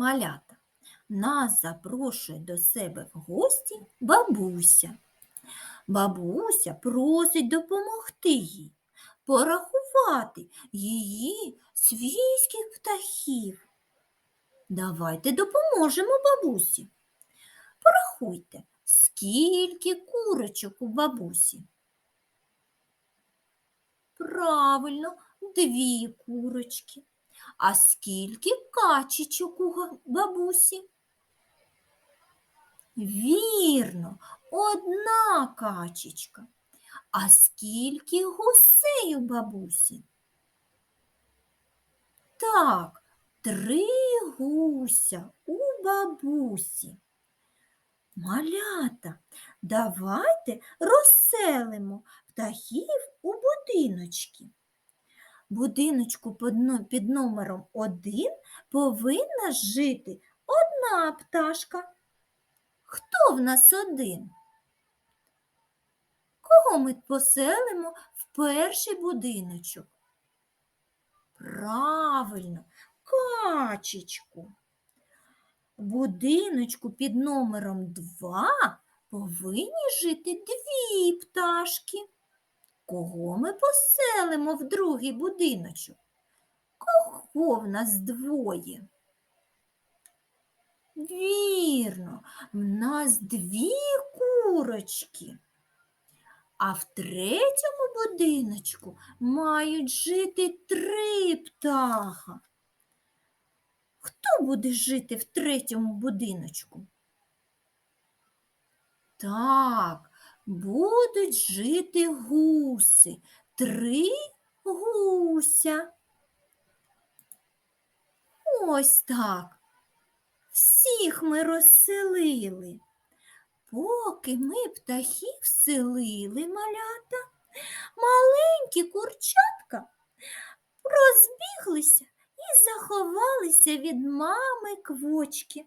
Малята, нас запрошує до себе в гості бабуся. Бабуся просить допомогти їй порахувати її свійських птахів. Давайте допоможемо бабусі. Порахуйте, скільки курочок у бабусі. Правильно, дві курочки. А скільки качечок у бабусі? Вірно, одна качечка. А скільки гусей у бабусі? Так, три гуся у бабусі. Малята, давайте розселимо птахів у будиночки. Будиночку під номером один повинна жити одна пташка. Хто в нас один? Кого ми поселимо в перший будиночок? Правильно, качечку. Будиночку під номером 2 повинні жити дві пташки. Кого ми поселимо в другий будиночок? Кого в нас двоє? Вірно, в нас дві курочки. А в третьому будиночку мають жити три птаха. Хто буде жити в третьому будиночку? Так, будуть жити гуси. Три гуся. Ось так. Всіх ми розселили. Поки ми птахів селили малята, маленькі курчатка розбіглися і заховалися від мами квочки.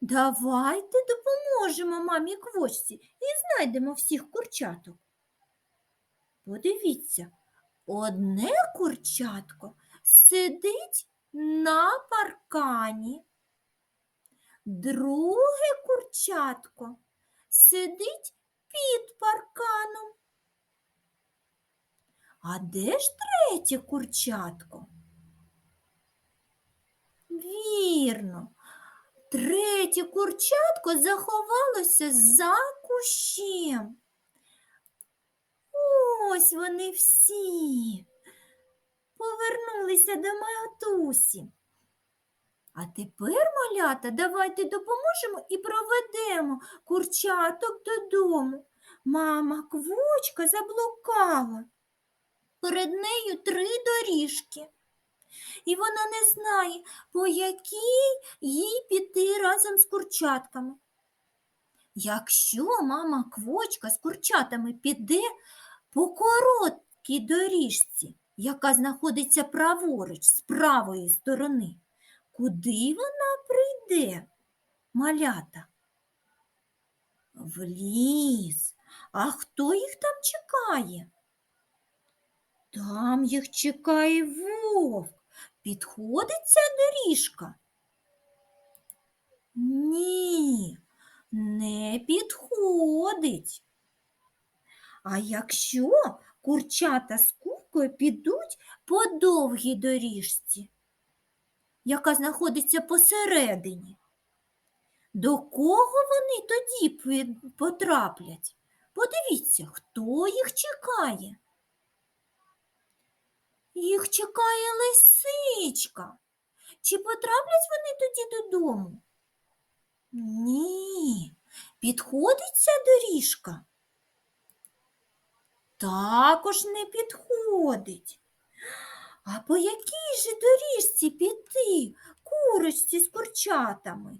Давайте допоможемо мамі квочці і знайдемо всіх курчаток. Подивіться, одне курчатко сидить на паркані. Друге курчатко сидить під парканом. А де ж третє курчатко? Вірно, третє курчатко заховалося за кущем. Ось вони всі повернулися до матусі. А тепер, малята, давайте допоможемо і проведемо курчаток додому. Мама квочка заблукала. Перед нею три доріжки. І вона не знає, по якій їй піти разом з курчатками. Якщо мама квочка з курчатами піде по короткій доріжці, яка знаходиться праворуч з правої сторони, Куди вона прийде, малята? В ліс. А хто їх там чекає? Там їх чекає вовк. Підходить ця доріжка? Ні, не підходить. А якщо курчата з куркою підуть по довгій доріжці? яка знаходиться посередині. До кого вони тоді потраплять? Подивіться, хто їх чекає. Їх чекає лисичка. Чи потраплять вони тоді додому? Ні. Підходить ця доріжка? Також не підходить. А по якій же доріжці піти курочці з курчатами?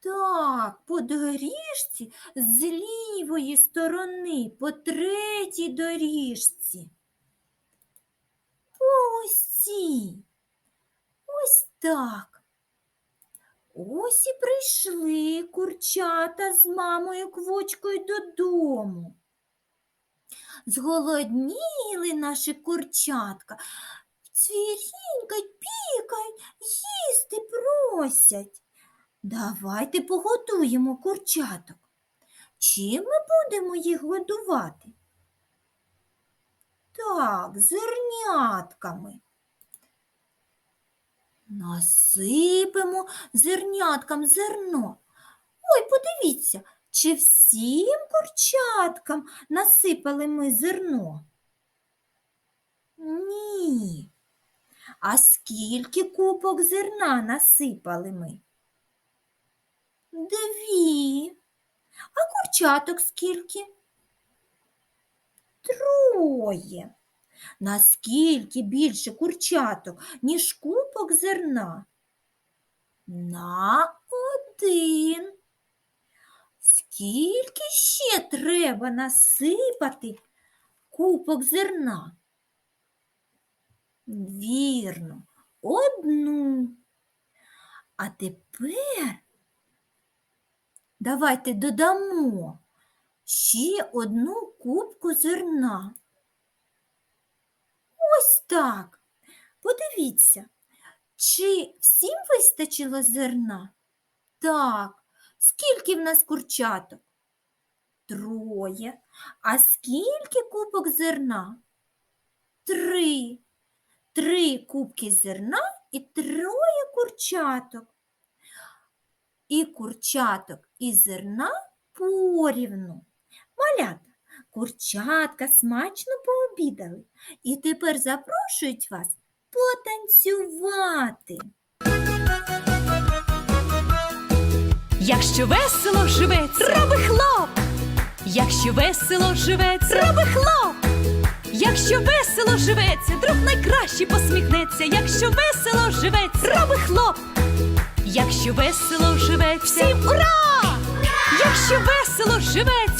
Так, по доріжці з лівої сторони, по третій доріжці. Ось. Ось так. Ось і прийшли курчата з мамою квочкою додому. Зголодніли наші курчатка, цвірінькать, пікають просять. Давайте погодуємо курчаток. Чим ми будемо їх годувати? Так, зернятками. Насипемо зерняткам зерно. Ой, подивіться, чи всім курчаткам насипали ми зерно? Ні. А скільки купок зерна насипали ми? Дві. А курчаток скільки? Троє. Наскільки більше курчаток, ніж купок зерна? На один. Скільки ще треба насипати купок зерна? Вірно, одну. А тепер давайте додамо ще одну кубку зерна. Ось так. Подивіться, чи всім вистачило зерна? Так. Скільки в нас курчаток? Троє. А скільки кубок зерна? Три. Три кубки зерна і троє курчаток. І курчаток і зерна порівну. Малята, курчатка смачно пообідали і тепер запрошують вас потанцювати. Якщо весело живеться, роби хлоп. Якщо весело живеться, роби хлоп. Якщо весело живеться, друг найкраще посміхнеться. Якщо весело живеться, роби хлоп. Якщо весело живеться, всім ура! Якщо весело живеться,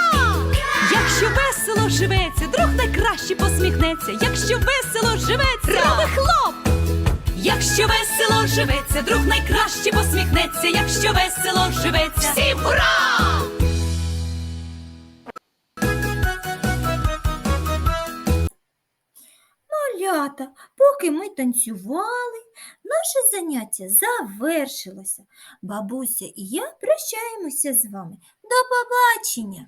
Живеться, друг найкраще посміхнеться. Якщо весело живеться, роби хлоп. Якщо весело живеться, друг найкраще посміхнеться. Якщо весело живеться, всім ура! Малята, поки ми танцювали, наше заняття завершилося. Бабуся і я прощаємося з вами. До побачення!